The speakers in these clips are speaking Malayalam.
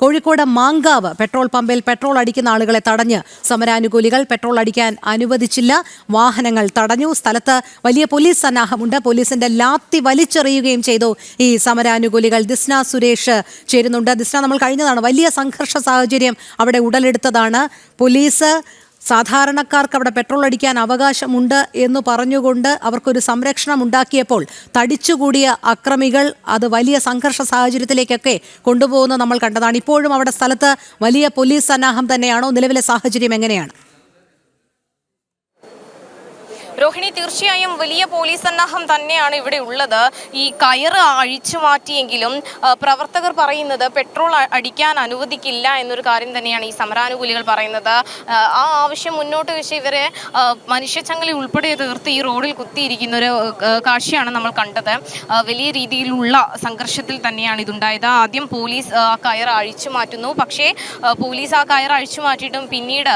കോഴിക്കോട് മാങ്കാവ് പെട്രോൾ പമ്പിൽ പെട്രോൾ അടിക്കുന്ന ആളുകളെ തടഞ്ഞ് സമരാനുകൂലികൾ പെട്രോൾ അടിക്കാൻ അനുവദിച്ചില്ല. വാഹനങ്ങൾ തടഞ്ഞു. സ്ഥലത്ത് വലിയ പോലീസ് സന്നാഹമുണ്ട്. പോലീസിന്റെ ലാത്തി വലിച്ചെറിയുകയും ചെയ്തു ഈ സമരാനുകൂലികൾ. ദിസ്ന സുരേഷ് ചേരുന്നുണ്ട്. ദിസ്ന നമ്മൾ കഴിഞ്ഞതാണ്. വലിയ സംഘർഷ സാഹചര്യം അവിടെ ഉടലെടുത്തതാണ്. പോലീസ് സാധാരണക്കാർക്ക് അവിടെ പെട്രോൾ അടിക്കാൻ അവകാശമുണ്ട് എന്ന് പറഞ്ഞുകൊണ്ട് അവർക്കൊരു സംരക്ഷണം ഉണ്ടാക്കിയപ്പോൾ തടിച്ചുകൂടിയ അക്രമികൾ അത് വലിയ സംഘർഷ സാഹചര്യത്തിലേക്കൊക്കെ കൊണ്ടുപോകുന്നത് നമ്മൾ കണ്ടതാണ്. ഇപ്പോഴും അവിടെ സ്ഥലത്ത് വലിയ പോലീസ് സന്നാഹം തന്നെയാണോ? നിലവിലെ സാഹചര്യം എങ്ങനെയാണ്? രോഹിണി തീർച്ചയായും വലിയ പോലീസ് സന്നാഹം തന്നെയാണ് ഇവിടെ ഉള്ളത്. ഈ കയറ് അഴിച്ചു മാറ്റിയെങ്കിലും പ്രവർത്തകർ പറയുന്നത് പെട്രോൾ അടിക്കാൻ അനുവദിക്കില്ല എന്നൊരു കാര്യം തന്നെയാണ് ഈ സമരാനുകൂലികൾ പറയുന്നത്. ആ, ആവശ്യം മുന്നോട്ട് വെച്ച് ഇവരെ മനുഷ്യച്ചങ്ങലി ഉൾപ്പെടെ തീർത്ത് ഈ റോഡിൽ കുത്തിയിരിക്കുന്ന ഒരു കാഴ്ചയാണ് നമ്മൾ കണ്ടത്. വലിയ രീതിയിലുള്ള സംഘർഷത്തിൽ തന്നെയാണ് ഇതുണ്ടായത്. ആദ്യം പോലീസ് ആ കയർ അഴിച്ചു മാറ്റുന്നു. പക്ഷേ പോലീസ് ആ കയർ അഴിച്ചു മാറ്റിയിട്ടും പിന്നീട്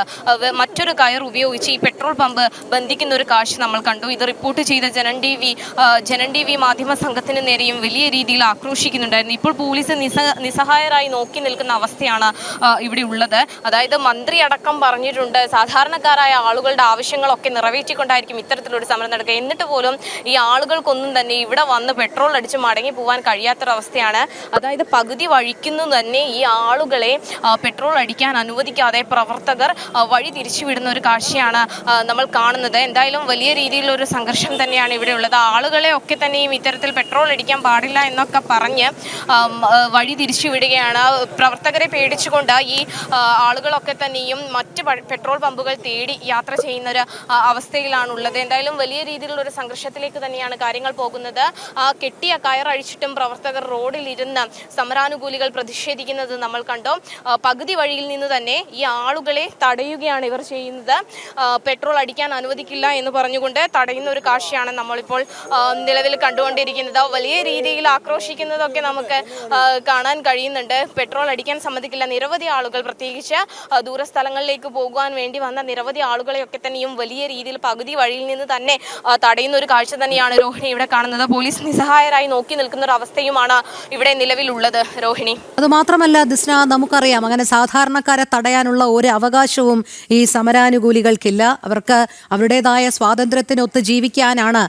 മറ്റൊരു കയർ ഉപയോഗിച്ച് ഈ പെട്രോൾ പമ്പ് ബന്ധിക്കുന്ന ഒരു കാഴ്ച നമ്മൾ കണ്ടു. ഇത് റിപ്പോർട്ട് ചെയ്ത Janam T V Janam T V മാധ്യമ സംഘത്തിന് നേരെയും വലിയ രീതിയിൽ ആക്രോശിക്കുന്നുണ്ടായിരുന്നു. ഇപ്പോൾ പോലീസ് നിസ നിസ്സഹായരായി നോക്കി നിൽക്കുന്ന അവസ്ഥയാണ് ഇവിടെ ഉള്ളത്. അതായത് മന്ത്രി അടക്കം പറഞ്ഞിട്ടുണ്ട് സാധാരണക്കാരായ ആളുകളുടെ ആവശ്യങ്ങളൊക്കെ നിറവേറ്റിക്കൊണ്ടായിരിക്കും ഇത്തരത്തിലൊരു സമരം നടക്കുക. എന്നിട്ട് പോലും ഈ ആളുകൾക്കൊന്നും തന്നെ ഇവിടെ വന്ന് പെട്രോൾ അടിച്ച് മടങ്ങി പോകാൻ കഴിയാത്തൊരവസ്ഥയാണ്. അതായത് പകുതി വഴിക്കുന്നു തന്നെ ഈ ആളുകളെ പെട്രോൾ അടിക്കാൻ അനുവദിക്കാതെ പ്രവർത്തകർ വഴി തിരിച്ചുവിടുന്ന ഒരു കാഴ്ചയാണ് നമ്മൾ കാണുന്നത്. എന്തായാലും വലിയ രീതിയിലുള്ള ഒരു സംഘർഷം തന്നെയാണ് ഇവിടെ ഉള്ളത്. ആളുകളെ ഒക്കെ തന്നെയും ഇത്തരത്തിൽ പെട്രോൾ അടിക്കാൻ പാടില്ല എന്നൊക്കെ പറഞ്ഞ് വഴി തിരിച്ചു വിടുകയാണ്. പ്രവർത്തകരെ പേടിച്ചുകൊണ്ട് ഈ ആളുകളൊക്കെ തന്നെയും മറ്റ് പെട്രോൾ പമ്പുകൾ തേടി യാത്ര ചെയ്യുന്ന ഒരു അവസ്ഥയിലാണ് ഉള്ളത് എന്തായാലും വലിയ രീതിയിലുള്ള ഒരു സംഘർഷത്തിലേക്ക് തന്നെയാണ് കാര്യങ്ങൾ പോകുന്നത്. കെട്ടിയ കയറഴിച്ചിട്ടും പ്രവർത്തകർ റോഡിൽ ഇരുന്ന് സമരാനുകൂലികൾ പ്രതിഷേധിക്കുന്നത് നമ്മൾ കണ്ടു. പകുതി വഴിയിൽ നിന്ന് തന്നെ ഈ ആളുകളെ തടയുകയാണ് ഇവർ ചെയ്യുന്നത്. പെട്രോൾ അടിക്കാൻ അനുവദിക്കില്ല എന്ന് പറഞ്ഞുകൊണ്ട് തടയുന്ന ഒരു കാഴ്ചയാണ് നമ്മളിപ്പോൾ നിലവിൽ കണ്ടുകൊണ്ടിരിക്കുന്നത്. വലിയ രീതിയിൽ ആക്രോശിക്കുന്നതൊക്കെ നമുക്ക് കാണാൻ കഴിയുന്നുണ്ട്. പെട്രോൾ അടിക്കാൻ സമ്മതിക്കില്ല. നിരവധി ആളുകൾ പ്രത്യേകിച്ച് ദൂരസ്ഥലങ്ങളിലേക്ക് പോകുവാൻ വേണ്ടി വന്ന നിരവധി ആളുകളെയൊക്കെ തന്നെയും വലിയ രീതിയിൽ പകുതി വഴിയിൽ നിന്ന് തന്നെ തടയുന്ന ഒരു കാഴ്ച തന്നെയാണ് രോഹിണി ഇവിടെ കാണുന്നത്. പോലീസ് നിസ്സഹായരായി നോക്കി നിൽക്കുന്ന ഒരു അവസ്ഥയുമാണ് ഇവിടെ നിലവിലുള്ളത്. രോഹിണി. അതുമാത്രമല്ല ദിസ്ന നമുക്കറിയാം അങ്ങനെ സാധാരണക്കാരെ തടയാനുള്ള ഒരു അവകാശവും ഈ സമരാനുകൂലികൾക്കില്ല. അവർക്ക് അവരുടേതായ സ്വാതന്ത്ര്യത്തിനൊത്ത് ജീവിക്കാനാണ്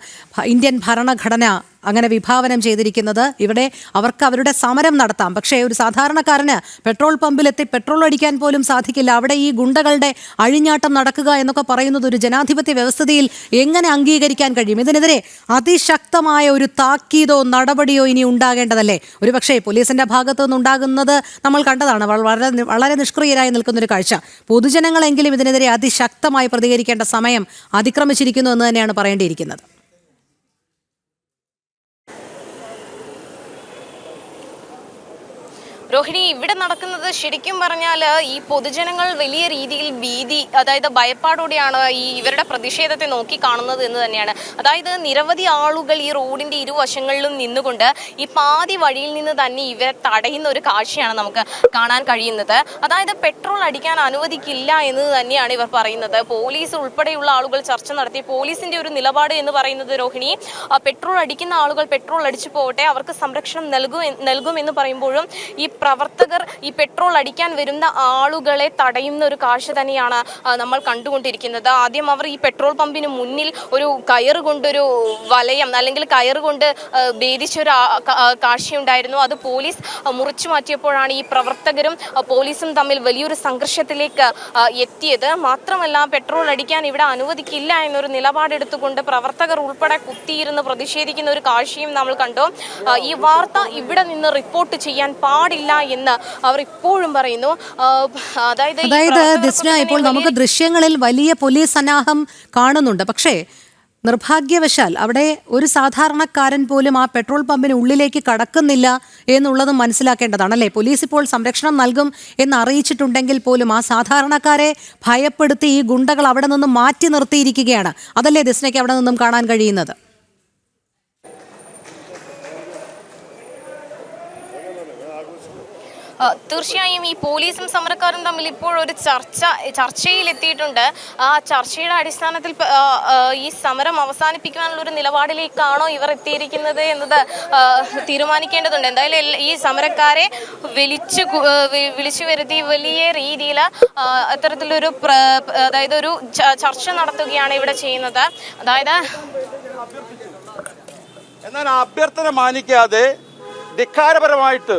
ഇന്ത്യൻ ഭരണഘടന അങ്ങനെ വിഭാവനം ചെയ്തിരിക്കുന്നത് ഇവിടെ അവർക്ക് അവരുടെ സമരം നടത്താം. പക്ഷേ ഒരു സാധാരണക്കാരന് പെട്രോൾ പമ്പിലെത്തി പെട്രോൾ അടിക്കാൻ പോലും സാധിക്കില്ല. അവിടെ ഈ ഗുണ്ടകളുടെ അഴിഞ്ഞാട്ടം നടക്കുക എന്നൊക്കെ പറയുന്നത് ഒരു ജനാധിപത്യ വ്യവസ്ഥയിൽ എങ്ങനെ അംഗീകരിക്കാൻ കഴിയും? ഇതിനെതിരെ അതിശക്തമായ ഒരു താക്കീതോ നടപടിയോ ഇനി ഉണ്ടാകേണ്ടതല്ലേ? ഒരു പക്ഷേ പോലീസിന്റെ ഭാഗത്തു നിന്നുണ്ടാകുന്നത് നമ്മൾ കണ്ടതാണ്. വളരെ വളരെ നിഷ്ക്രിയരായി നിൽക്കുന്ന ഒരു കാഴ്ച. പൊതുജനങ്ങളെങ്കിലും ഇതിനെതിരെ അതിശക്തമായി പ്രതികരിക്കേണ്ട സമയം അതിക്രമിച്ചിരിക്കുന്നു എന്ന് തന്നെയാണ് പറയേണ്ടിയിരിക്കുന്നത്. രോഹിണി ഇവിടെ നടക്കുന്നത് ശരിക്കും പറഞ്ഞാൽ ഈ പൊതുജനങ്ങൾ വലിയ രീതിയിൽ ഭീതി അതായത് ഭയപ്പാടോടെയാണ് ഈ ഇവരുടെ പ്രതിഷേധത്തെ നോക്കി കാണുന്നത് എന്ന് തന്നെയാണ്. അതായത് നിരവധി ആളുകൾ ഈ റോഡിന്റെ ഇരുവശങ്ങളിലും നിന്നുകൊണ്ട് ഈ പാതി വഴിയിൽ നിന്ന് തന്നെ ഇവരെ തടയുന്ന ഒരു കാഴ്ചയാണ് നമുക്ക് കാണാൻ കഴിയുന്നത്. അതായത് പെട്രോൾ അടിക്കാൻ അനുവദിക്കില്ല എന്ന് തന്നെയാണ് ഇവർ പറയുന്നത്. പോലീസ് ഉൾപ്പെടെയുള്ള ആളുകൾ ചർച്ച നടത്തി. പോലീസിന്റെ ഒരു നിലപാട് എന്ന് പറയുന്നത് രോഹിണി പെട്രോൾ അടിക്കുന്ന ആളുകൾ പെട്രോൾ അടിച്ചു പോകട്ടെ അവർക്ക് സംരക്ഷണം നൽകും നൽകുമെന്ന് പറയുമ്പോഴും ഈ പ്രവർത്തകർ ഈ പെട്രോൾ അടിക്കാൻ വരുന്ന ആളുകളെ തടയുന്ന ഒരു കാഴ്ച തന്നെയാണ് നമ്മൾ കണ്ടുകൊണ്ടിരിക്കുന്നത്. ആദ്യം അവർ ഈ പെട്രോൾ പമ്പിന് മുന്നിൽ ഒരു കയറ് കൊണ്ടൊരു വലയം അല്ലെങ്കിൽ കയറ് കൊണ്ട് ഭേദിച്ചൊരു കാഴ്ചയുണ്ടായിരുന്നു. അത് പോലീസ് മുറിച്ചു മാറ്റിയപ്പോഴാണ് ഈ പ്രവർത്തകരും പോലീസും തമ്മിൽ വലിയൊരു സംഘർഷത്തിലേക്ക് എത്തിയത്. മാത്രമല്ല പെട്രോൾ അടിക്കാൻ ഇവിടെ അനുവദിക്കില്ല എന്നൊരു നിലപാടെടുത്തുകൊണ്ട് പ്രവർത്തകർ ഉൾപ്പെടെ കുത്തിയിരുന്ന് പ്രതിഷേധിക്കുന്ന ഒരു കാഴ്ചയും നമ്മൾ കണ്ടു. ഈ വാർത്ത ഇവിടെ നിന്ന് റിപ്പോർട്ട് ചെയ്യാൻ പാടില്ല എന്ന് അവർ ഇപ്പോഴും പറയുന്നു. അതായത് അതായത് ദിസ്ന ഇപ്പോൾ നമുക്ക് ദൃശ്യങ്ങളിൽ വലിയ പോലീസ് സന്നാഹം കാണുന്നുണ്ട്. പക്ഷേ നിർഭാഗ്യവശാൽ അവിടെ ഒരു സാധാരണക്കാരൻ പോലും ആ പെട്രോൾ പമ്പിന് ഉള്ളിലേക്ക് കടക്കുന്നില്ല എന്നുള്ളത് മനസ്സിലാക്കേണ്ടതാണ് അല്ലേ? പോലീസ് ഇപ്പോൾ സംരക്ഷണം നൽകും എന്ന് അറിയിച്ചിട്ടുണ്ടെങ്കിൽ പോലും ആ സാധാരണക്കാരെ ഭയപ്പെടുത്തി ഈ ഗുണ്ടകൾ അവിടെ നിന്നും മാറ്റി നിർത്തിയിരിക്കുകയാണ്. അതല്ലേ ദിസ്നയ്ക്ക് അവിടെ നിന്നും കാണാൻ കഴിയുന്നത് ആ, ആ, തീർച്ചയായും ഈ പോലീസും സമരക്കാരും തമ്മിൽ ഇപ്പോൾ ഒരു ചർച്ച ചർച്ചയിൽ എത്തിയിട്ടുണ്ട് ആ ചർച്ചയുടെ അടിസ്ഥാനത്തിൽ ഈ സമരം അവസാനിപ്പിക്കാനുള്ള ഒരു നിലപാടിലേക്കാണോ ഇവർ എത്തിയിരിക്കുന്നത് എന്നത് തീരുമാനിക്കേണ്ടതുണ്ട്. എന്തായാലും ഈ സമരക്കാരെ വിളിച്ചു വിളിച്ചു വരുത്തി വലിയ രീതിയിൽ അത്തരത്തിലൊരു അതായത് ഒരു ചർച്ച നടത്തുകയാണ് ഇവിടെ ചെയ്യുന്നത്. അതായത് എന്നാൽ അഭ്യർത്ഥന മാനിക്കാതെ ധിക്കാരപരമായിട്ട്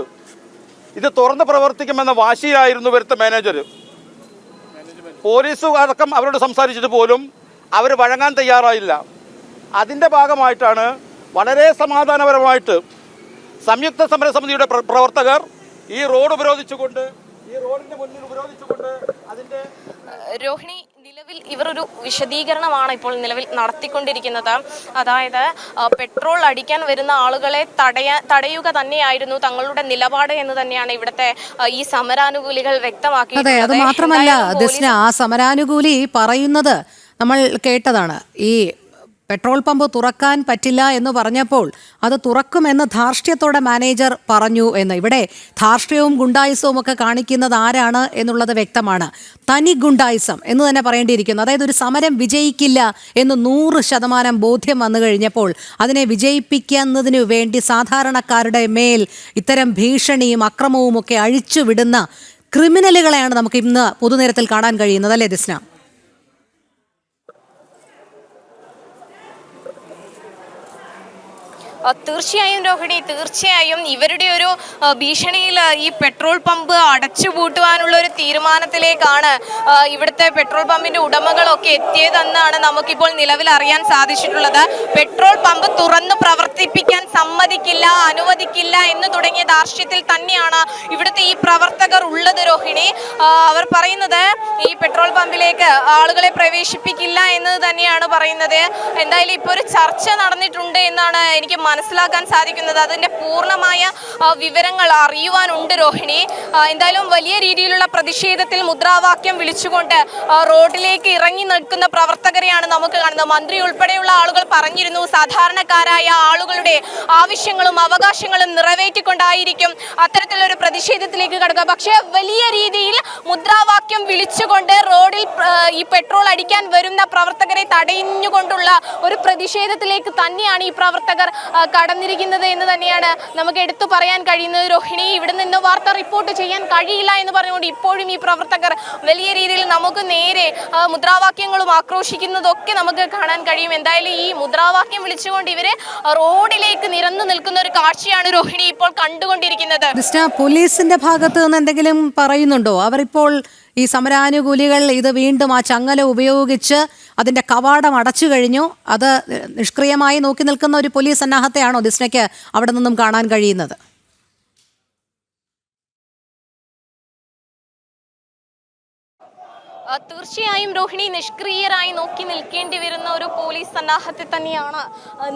ഇത് തുറന്ന് പ്രവർത്തിക്കുമെന്ന വാശിയിലായിരുന്നു വരുത്ത മാനേജർ. പോലീസ് അടക്കം അവരോട് സംസാരിച്ചിട്ട് പോലും അവർ വഴങ്ങാൻ തയ്യാറായില്ല. അതിന്റെ ഭാഗമായിട്ടാണ് വളരെ സമാധാനപരമായിട്ട് സംയുക്ത സമരസമിതിയുടെ പ്ര- പ്രവർത്തകർ ഈ റോഡ് ഉപരോധിച്ചുകൊണ്ട് ഈ റോഡിന്റെ മുന്നിൽ ഉപരോധിച്ചുകൊണ്ട് അതിന്റെ രോഹിണി നിലവിൽ ഇവർ ഒരു വിശദീകരണമാണ് ഇപ്പോൾ നിലവിൽ നടത്തിക്കൊണ്ടിരിക്കുന്നത്. അതായത് പെട്രോൾ അടിക്കാൻ വരുന്ന ആളുകളെ തടയാ തടയുക തന്നെയായിരുന്നു തങ്ങളുടെ നിലപാട് എന്ന് തന്നെയാണ് ഇവിടുത്തെ ഈ സമരാനുകൂലികൾ അതെ വ്യക്തമാക്കിയിട്ടുള്ളത്. അത് മാത്രമല്ല ദിസ്ന ആ സമരാനുകൂലി പറയുന്നത് നമ്മൾ കേട്ടതാണ്. ഈ പെട്രോൾ പമ്പ് തുറക്കാൻ പറ്റില്ല എന്ന് പറഞ്ഞപ്പോൾ അത് തുറക്കുമെന്ന് ധാർഷ്ട്യത്തോടെ മാനേജർ പറഞ്ഞു എന്ന്. ഇവിടെ ധാർഷ്ട്യവും ഗുണ്ടായുസവും ഒക്കെ കാണിക്കുന്നത് ആരാണ് എന്നുള്ളത് വ്യക്തമാണ്. തനി ഗുണ്ടായുസം എന്ന് തന്നെ പറയേണ്ടിയിരിക്കുന്നു. അതായത് ഒരു സമരം വിജയിക്കില്ല എന്ന് നൂറ് ശതമാനം ബോധ്യം വന്നു കഴിഞ്ഞപ്പോൾ അതിനെ വിജയിപ്പിക്കുന്നതിനു വേണ്ടി സാധാരണക്കാരുടെ മേൽ ഇത്തരം ഭീഷണിയും അക്രമവും ഒക്കെ അഴിച്ചുവിടുന്ന ക്രിമിനലുകളെയാണ് നമുക്ക് ഇന്ന് പൊതുനിരത്തിൽ കാണാൻ കഴിയുന്നത്. അല്ലേ ദിസ്ന തീർച്ചയായും രോഹിണി തീർച്ചയായും ഇവരുടെ ഒരു ഭീഷണിയിൽ ഈ പെട്രോൾ പമ്പ് അടച്ചു അടച്ചുപൂട്ടുവാനുള്ള ഒരു തീരുമാനത്തിലേക്കാണ് ഇവിടുത്തെ പെട്രോൾ പമ്പിന്റെ ഉടമകളൊക്കെ എത്തിയതെന്നാണ് നമുക്കിപ്പോൾ നിലവിൽ അറിയാൻ സാധിച്ചിട്ടുള്ളത്. പെട്രോൾ പമ്പ് തുറന്ന് പ്രവർത്തിപ്പിക്കാൻ സമ്മതിക്കില്ല അനുവദിക്കില്ല എന്ന് തുടങ്ങിയ ദാർഷ്ട്യത്തിൽ തന്നെയാണ് ഇവിടുത്തെ ഈ പ്രവർത്തകർ ഉള്ളത് രോഹിണി. അവർ പറയുന്നത് ഈ പെട്രോൾ പമ്പിലേക്ക് ആളുകളെ പ്രവേശിപ്പിക്കില്ല എന്ന് തന്നെയാണ് പറയുന്നത്. എന്തായാലും ഇപ്പോൾ ഒരു ചർച്ച നടന്നിട്ടുണ്ട് എന്നാണ് എനിക്ക് മനസ്സിലാക്കാൻ സാധിക്കുന്നത്. അതിന്റെ പൂർണമായ വിവരങ്ങൾ അറിയുവാനുണ്ട് രോഹിണി. എന്തായാലും വലിയ രീതിയിലുള്ള പ്രതിഷേധത്തിൽ മുദ്രാവാക്യം വിളിച്ചുകൊണ്ട് റോഡിലേക്ക് ഇറങ്ങി നിൽക്കുന്ന പ്രവർത്തകരെയാണ് നമുക്ക് കാണുന്നത്. മന്ത്രി ഉൾപ്പെടെയുള്ള ആളുകൾ പറഞ്ഞിരുന്നു സാധാരണക്കാരായ ആളുകളുടെ ആവശ്യങ്ങളും അവകാശങ്ങളും നിറവേറ്റിക്കൊണ്ടായിരിക്കും അത്തരത്തിലൊരു പ്രതിഷേധത്തിലേക്ക് കടക്കുക. പക്ഷേ വലിയ രീതിയിൽ മുദ്രാവാക്യം വിളിച്ചുകൊണ്ട് റോഡിൽ ഈ പെട്രോൾ അടിക്കാൻ വരുന്ന പ്രവർത്തകരെ തടയിഞ്ഞുകൊണ്ടുള്ള ഒരു പ്രതിഷേധത്തിലേക്ക് തന്നെയാണ് ഈ പ്രവർത്തകർ കടന്നിരിക്കുന്നത് എന്ന് തന്നെയാണ് നമുക്ക് എടുത്തു പറയാൻ കഴിയുന്നത്. രോഹിണി ഇവിടെ നിന്ന് വാർത്ത റിപ്പോർട്ട് ചെയ്യാൻ കഴിയില്ല എന്ന് പറഞ്ഞുകൊണ്ട് ഇപ്പോഴും ഈ പ്രവർത്തകർ വലിയ രീതിയിൽ നമുക്ക് നേരെ മുദ്രാവാക്യങ്ങളും ആക്രോശിക്കുന്നതൊക്കെ നമുക്ക് കാണാൻ കഴിയും. എന്തായാലും ഈ മുദ്രാവാക്യം വിളിച്ചുകൊണ്ട് ഇവർ റോഡിലേക്ക് നിരന്നു നിൽക്കുന്ന ഒരു കാഴ്ചയാണ് രോഹിണി ഇപ്പോൾ കണ്ടുകൊണ്ടിരിക്കുന്നത്. പോലീസിന്റെ ഭാഗത്ത് നിന്ന് എന്തെങ്കിലും പറയുന്നുണ്ടോ? അവരിപ്പോൾ ഈ സമരാനുകൂലികൾ ഇത് വീണ്ടും ആ ചങ്ങല ഉപയോഗിച്ച് അതിന്റെ കവാടം അടച്ചു കഴിഞ്ഞു. അത് നിഷ്ക്രിയമായി നോക്കി നിൽക്കുന്ന ഒരു പോലീസ് സന്നാഹത്തെയാണോ ദിസ്നയ്ക്ക് അവിടെ നിന്നും കാണാൻ കഴിയുന്നത്? തീർച്ചയായും രോഹിണി നിഷ്ക്രിയരായി നോക്കി നിൽക്കേണ്ടി വരുന്ന ഒരു പോലീസ് സന്നാഹത്തെ തന്നെയാണ്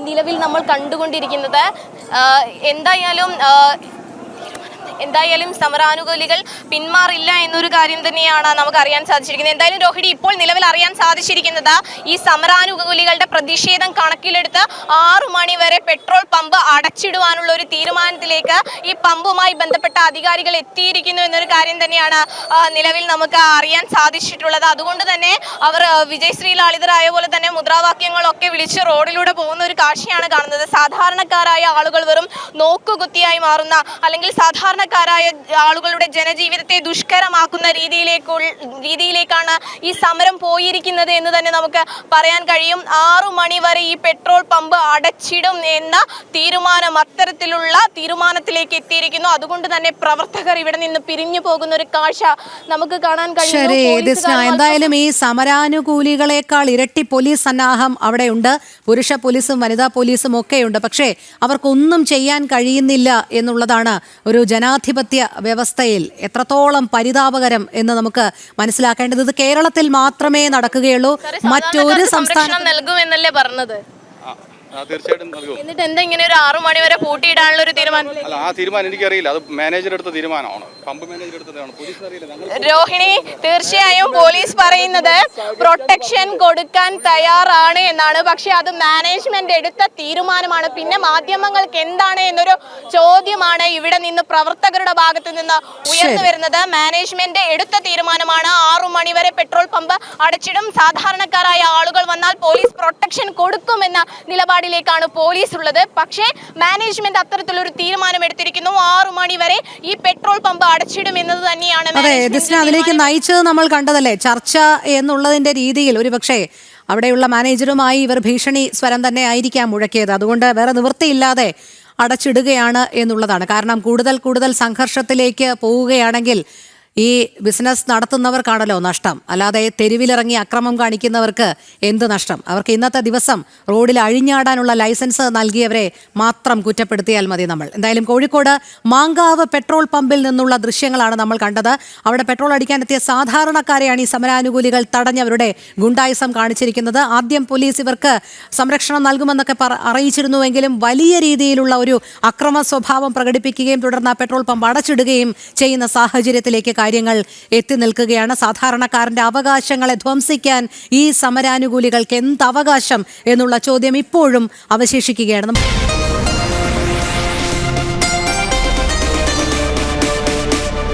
നിലവിൽ നമ്മൾ കണ്ടുകൊണ്ടിരിക്കുന്നത്. എന്തായാലും എന്തായാലും സമരാനുകൂലികൾ പിന്മാറില്ല എന്നൊരു കാര്യം തന്നെയാണ് നമുക്ക് അറിയാൻ സാധിച്ചിരിക്കുന്നത്. എന്തായാലും രോഹിണി ഇപ്പോൾ നിലവിൽ അറിയാൻ സാധിച്ചിരിക്കുന്നത് ഈ സമരാനുകൂലികളുടെ പ്രതിഷേധം കണക്കിലെടുത്ത് ആറു മണി വരെ പെട്രോൾ പമ്പ് അടച്ചിടുവാനുള്ള ഒരു തീരുമാനത്തിലേക്ക് ഈ പമ്പുമായി ബന്ധപ്പെട്ട അധികാരികൾ എത്തിയിരിക്കുന്നു എന്നൊരു കാര്യം തന്നെയാണ് നിലവിൽ നമുക്ക് അറിയാൻ സാധിച്ചിട്ടുള്ളത്. അതുകൊണ്ട് തന്നെ അവർ ആ, വിജയ് ശ്രീ ലാളിതരായ പോലെ തന്നെ മുദ്രാവാക്യങ്ങളൊക്കെ വിളിച്ച് റോഡിലൂടെ പോകുന്ന ഒരു കാഴ്ചയാണ് കാണുന്നത്. സാധാരണക്കാരായ ആളുകൾ വെറും നോക്കുകുത്തിയായി മാറുന്ന അല്ലെങ്കിൽ സാധാരണക്കാരായ ആളുകളുടെ ജനജീവിതത്തെ ദുഷ്കരമാക്കുന്ന രീതിയിലേക്ക് രീതിയിലേക്കാണ് ഈ സമരം പോയിരിക്കുന്നത് എന്ന് തന്നെ നമുക്ക് പറയാൻ കഴിയും. ആറു മണി വരെ ഈ പെട്രോൾ പമ്പ് അടച്ചിടും എന്ന തീരുമാനം അത്തരത്തിലുള്ള തീരുമാനത്തിലേക്ക് എത്തിയിരിക്കുന്നു. അതുകൊണ്ട് തന്നെ പ്രവർത്തകർ ഇവിടെ നിന്ന് പിരിഞ്ഞു പോകുന്ന ഒരു കാഴ്ച നമുക്ക് കാണാൻ കഴിയും എന്തായാലും ഈ സമരാനുകൂലികളെക്കാൾ ഇരട്ടി പോലീസ് സന്നാഹം അവിടെ ഉണ്ട് പുരുഷ പോലീസും വനിതാ പോലീസും ഒക്കെയുണ്ട്. പക്ഷേ അവർക്കൊന്നും ചെയ്യാൻ കഴിയുന്നില്ല എന്നുള്ളതാണ് ഒരു ജനാധിപത്യ വ്യവസ്ഥയിൽ എത്രത്തോളം പരിതാപകരം എന്ന് നമുക്ക് മനസ്സിലാക്കേണ്ടത് ഇത് കേരളത്തിൽ മാത്രമേ നടക്കുകയുള്ളൂ. മറ്റൊരു സംസ്ഥാനം നൽകുമെന്നല്ലേ പറഞ്ഞത്? തീർച്ചയായിട്ടും നൽകും. എന്നിട്ട് എന്താ ഇങ്ങനെ ഒരു ആറു മണി വരെ പൂട്ടിയിടാനുള്ള ഒരു തീരുമാനം? അല്ല ആ തീരുമാനം എനിക്കറിയില്ല. അത് മാനേജർ എടുത്ത തീരുമാനമാണ്. പമ്പ് മാനേജർ എടുത്തതാണ് പോലീസ് അറിയില്ല. രോഹിണി തീർച്ചയായും പോലീസ് പറയുന്നത് പ്രൊട്ടക്ഷൻ കൊടുക്കാൻ തയ്യാറാണ് എന്നാണ്. പക്ഷെ അത് മാനേജ്മെന്റ് എടുത്ത തീരുമാനമാണ്. പിന്നെ മാധ്യമങ്ങൾക്ക് എന്താണ് എന്നൊരു ചോദ്യമാണ് ഇവിടെ നിന്ന് പ്രവർത്തകരുടെ ഭാഗത്ത് നിന്ന് ഉയർന്നു വരുന്നത്. മാനേജ്മെന്റ് എടുത്ത തീരുമാനമാണ്. ആറു മണിവരെ പെട്രോൾ പമ്പ് അടച്ചിടും. സാധാരണക്കാരായ ആളുകൾ വന്നാൽ പോലീസ് പ്രൊട്ടക്ഷൻ കൊടുക്കുമെന്ന നിലപാടിലേക്കാണ് പോലീസ് ഉള്ളത് പക്ഷേ മാനേജ്മെന്റ് അത്തരത്തിലൊരു തീരുമാനം എടുത്തിരിക്കുന്നു ആറു മണി വരെ ഈ പെട്രോൾ പമ്പ് അടച്ചിടും എന്നത് തന്നെയാണ് അതെ അതിലേക്ക് നയിച്ചത് നമ്മൾ കണ്ടതല്ലേ? ചർച്ച എന്നുള്ളതിന്റെ രീതിയിൽ ഒരു പക്ഷേ അവിടെയുള്ള മാനേജറുമായി ഇവർ ഭീഷണി സ്വരം തന്നെ ആയിരിക്കാം മുഴക്കിയത്. അതുകൊണ്ട് വേറെ നിവൃത്തിയില്ലാതെ അടച്ചിടുകയാണ് എന്നുള്ളതാണ്. കാരണം കൂടുതൽ കൂടുതൽ സംഘർഷത്തിലേക്ക് പോവുകയാണെങ്കിൽ ഈ ബിസിനസ് നടത്തുന്നവർക്കാണല്ലോ നഷ്ടം. അല്ലാതെ തെരുവിലിറങ്ങി അക്രമം കാണിക്കുന്നവർക്ക് എന്ത് നഷ്ടം? അവർക്ക് ഇന്നത്തെ ദിവസം റോഡിൽ അഴിഞ്ഞാടാനുള്ള ലൈസൻസ് നൽകിയവരെ മാത്രം കുറ്റപ്പെടുത്തിയാൽ മതി നമ്മൾ. എന്തായാലും കോഴിക്കോട് മാങ്കാവ് പെട്രോൾ പമ്പിൽ നിന്നുള്ള ദൃശ്യങ്ങളാണ് നമ്മൾ കണ്ടത്. അവിടെ പെട്രോൾ അടിക്കാനെത്തിയ സാധാരണക്കാരെയാണ് ഈ സമരാനുകൂലികൾ തടഞ്ഞവരുടെ ഗുണ്ടായുസം കാണിച്ചിരിക്കുന്നത്. ആദ്യം പോലീസ് ഇവർക്ക് സംരക്ഷണം നൽകുമെന്നൊക്കെ അറിയിച്ചിരുന്നുവെങ്കിലും വലിയ രീതിയിലുള്ള ഒരു അക്രമ സ്വഭാവം പ്രകടിപ്പിക്കുകയും തുടർന്ന് പെട്രോൾ പമ്പ് അടച്ചിടുകയും ചെയ്യുന്ന സാഹചര്യത്തിലേക്ക് കാര്യങ്ങൾ എത്തി നിൽക്കുകയാണ്. സാധാരണക്കാരന്റെ അവകാശങ്ങളെ ധ്വംസിക്കാൻ ഈ സമരാനുകൂലികൾക്ക് എന്ത് അവകാശം എന്നുള്ള ചോദ്യം ഇപ്പോഴും അവശേഷിക്കുകയാണ്.